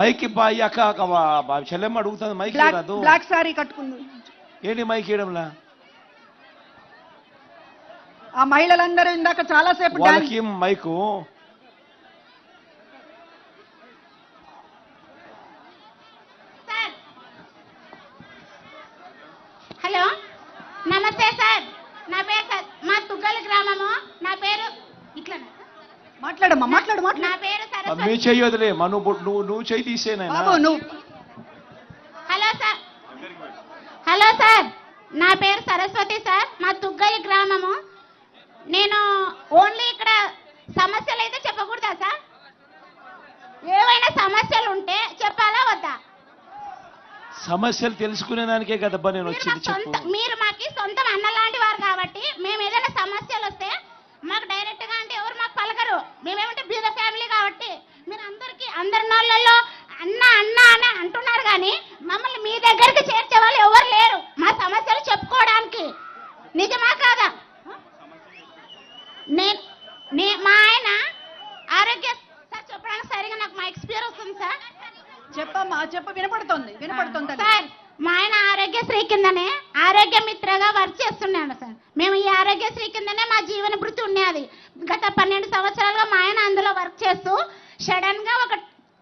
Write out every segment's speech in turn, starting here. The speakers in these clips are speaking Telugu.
మైక్ బాయ్ అక్క చెల్లెమ్మ అడుగుతుంది మైక్ బ్లాక్ రాదు. బ్లాక్ సారీ కట్టుకుంది. ఏంటి మైక్ ఇవ్వడంలా ఆ మహిళలందరూ ఇందాక చాలాసేపు డాన్స్ వాళ్ళకి మైకు? సార్. హలో. నమస్తే సార్. నా పేరు సార్ మా తుగ్గల గ్రామము. నా పేరు మాట్లాడమ్మా మాట్లాడు నా మాట్లాడు పేరు మీ సరస్వతి చెయ్యొదిలే మను నువ్వు నువ్వు చెయ్యి బాబు నువ్వు హలో సార్. Hello sir. నా పేరు సరస్వతి సార్. మా తుగ్గలి గ్రామము. నేను ఓన్లీ ఇక్కడ సమస్యలు అయితే చెప్పకూడదా సార్? ఏవైనా సమస్యలు ఉంటే చెప్పాలా వద్దా? సమస్యలు తెలుసుకునే దానికే కదబ్బా నేను మీరు వచ్చింది చెప్పు. సొంత మీరు మాకు సొంతం అన్న లాంటి వారు కాబట్టి మేము ఏదైనా సమస్యలు వస్తే మాకు డైరెక్ట్గా అంటే ఎవరు మాకు పలకరు మేమేమంటే బీద ఫ్యామిలీ కాబట్టి మీరు అందరికి అందరి నోళ్ళల్లో అన్న అన్న అని అంటున్నారు కానీ మమ్మల్ని మీ దగ్గరికి చేర్చే వాళ్ళు ఎవరు లేరు. మా సమస్యలు చెప్పుకోవడానికి. నిజమా కాదా? నేను నే మా ఆయన ఆరోగ్య సార్ చెప్పడానికి సరిగా నాకు మా ఎక్స్పీరియన్స్ వస్తుంది సార్. చెప్పమ్మా చెప్పు వినపడుతోంది వినపడుతోంది. సార్ మా ఆయన ఆరోగ్యశ్రీ కిందనే ఆరోగ్య మిత్రగా వర్క్ చేస్తున్నాడు సార్. మేము ఈ ఆరోగ్యశ్రీ కిందనే మా జీవన భృతి ఉన్నది గత పన్నెండు సంవత్సరాలుగా మా ఆయన అందులో వర్క్ చేస్తూ సడన్గా ఒక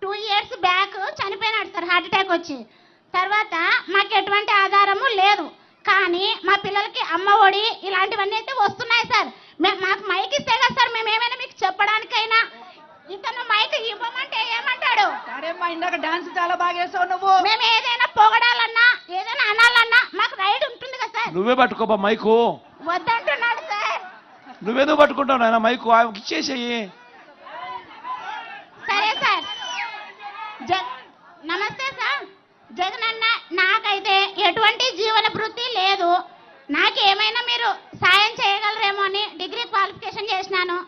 టూ ఇయర్స్ బ్యాక్ చనిపోయినాడు సార్ హార్ట్ అటాక్ వచ్చి. తర్వాత మాకు ఎటువంటి ఆధారము లేదు. కానీ మా పిల్లలకి అమ్మ ఒడి ఇలాంటివన్నీ అయితే వస్తున్నాయి సార్. మాకు మైక్ ఇస్తే కదా సార్ మేము ఏమైనా మీకు చెప్పడానికైనా. ఇతను మైక్ ఇవ్వమంటే ఏమంటాడు? సరేమ్మా ఇందాక డాన్స్ చాలా బాగా వేసావు నువ్వు. మేము ఏదైనా పొగడాలన్నా ఏదైనా అనాలన్నా మాకు రైడ్ ఉంటుంది కదా సార్. నువ్వే పట్టుకోబా మైకు. సార్ నువ్వేదో పట్టుకుంటావు నాయన? మైకు ఆమెకి ఇచ్చేసేయి. సరే సార్. నమస్తే సార్. జగన్ అన్న నాకైతే ఎటువంటి జీవన వృత్తి లేదు. నాకేమైనా మీరు సాయం చేయగలరేమో అని డిగ్రీ క్వాలిఫికేషన్ చేసినాను.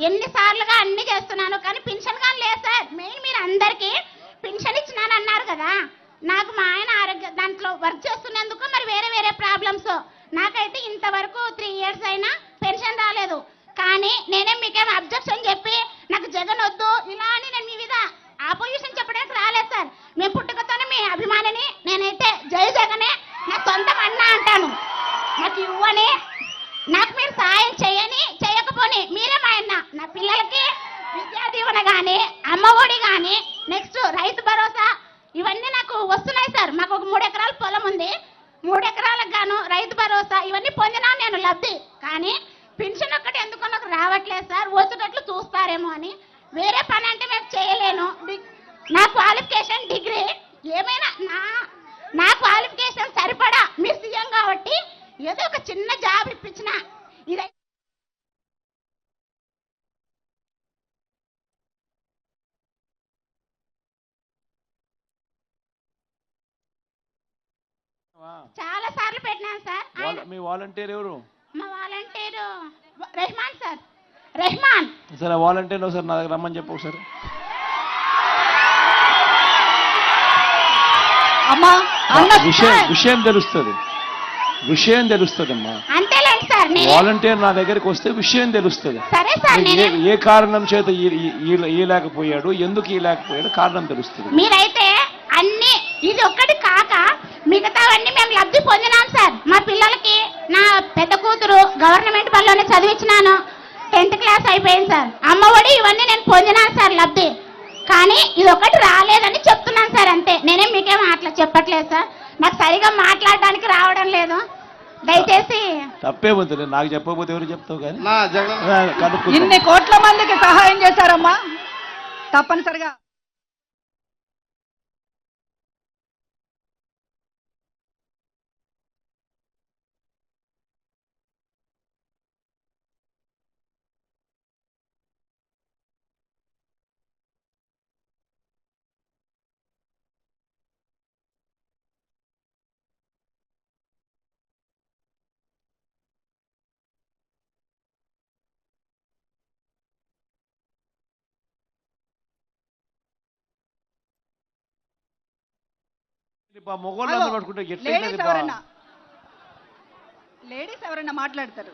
ఎన్నిసార్లుగా అన్ని చేస్తున్నాను కానీ పెన్షన్ కానీ లేదు సార్. మెయిన్ మీరు అందరికీ పెన్షన్ ఇచ్చినాను అన్నారు కదా. నాకు మా ఆయన ఆరోగ్య దాంట్లో వర్క్ చేస్తున్నందుకు మరి వేరే వేరే ప్రాబ్లమ్స్. నాకైతే ఇంతవరకు త్రీ ఇయర్స్ అయినా పెన్షన్ రాలేదు. కానీ నేనే మీకేం అబ్జెక్షన్ చెప్పి నాకు జగన్ వద్దు ఇలా అని నేను మీ మీద ఆపోజిషన్ చెప్పడానికి రాలేదు సార్. మేము పుట్టుకతోనే మీ అభిమానిని నేనైతే జై జగనే నా సొంతం అన్న అంటాను. నాకు ఇవ్వని నాకు మీరు సాయం చేయని చేయకపోని మీరే మా అన్న. నా పిల్లలకి విద్యా దీవెన కానీ అమ్మఒడి కానీ నెక్స్ట్ రైతు భరోసా ఇవన్నీ నాకు వస్తున్నాయి సార్. మాకు ఒక మూడు ఎకరాల పొలం ఉంది. మూడు ఎకరాలకు గాను రైతు భరోసా ఇవన్నీ పొందినా నేను లబ్ధి. కానీ పెన్షన్ ఒక్కటి ఎందుకో నాకు రావట్లేదు సార్? వచ్చేటట్లు చూస్తారేమో అని. వేరే పని అంటే మేము చేయలేను. నా క్వాలిఫికేషన్ డిగ్రీ. ఏమైనా నా నా క్వాలిఫికేషన్ సరిపడా? మీరు సీఎం కాబట్టి ఏదో ఒక చిన్న జాబ్ ఇప్పించిన. ఇదై. చాలా సార్లు పెట్టినాను సార్. మీ వాలంటీర్ ఎవరు? Volunteer Rehman sir. రెహమాన్. సరే వాలంటీర్ ఒకసారి నా దగ్గర రమ్మని చెప్పు ఒకసారి. అమ్మా విషయం విషయం తెలుస్తుంది. విషయం తెలుస్తుంది అమ్మా అంతేలేండి సార్ వాలంటీర్ నా దగ్గరికి వస్తే విషయం తెలుస్తుంది. సరే సార్ ఏ నేను ఏ కారణం చేత లేకపోయాడు ఎందుకు ఈ లేకపోయాడు కారణం తెలుస్తుంది. మీరైతే అన్ని ఇది ఒక్కటి కాక మిగతావన్నీ మేము లబ్ధి పొందినాం సార్ మా పిల్లలకి నా పెద్ద కూతురు బడిలోనే చదివించినాను. టెన్త్ క్లాస్ అయిపోయింది సార్. అమ్మఒడి ఇవన్నీ నేను పొందినాను సార్ లబ్ధి. కానీ ఇది ఒకటి రాలేదని చెప్తున్నాను సార్ అంతే. నేనేం మీకేం అట్లా చెప్పట్లేదు సార్. నాకు సరిగా మాట్లాడడానికి రావడం లేదు. దయచేసి తప్పే ఉంది నాకు చెప్పకపోతే ఎవరు చెప్తావు కానీ. ఇన్ని కోట్ల మందికి సహాయం చేశారమ్మా. తప్పనిసరిగా. లేడీస్? ఎవరన్నా లేడీస్ ఎవరన్నా మాట్లాడతారు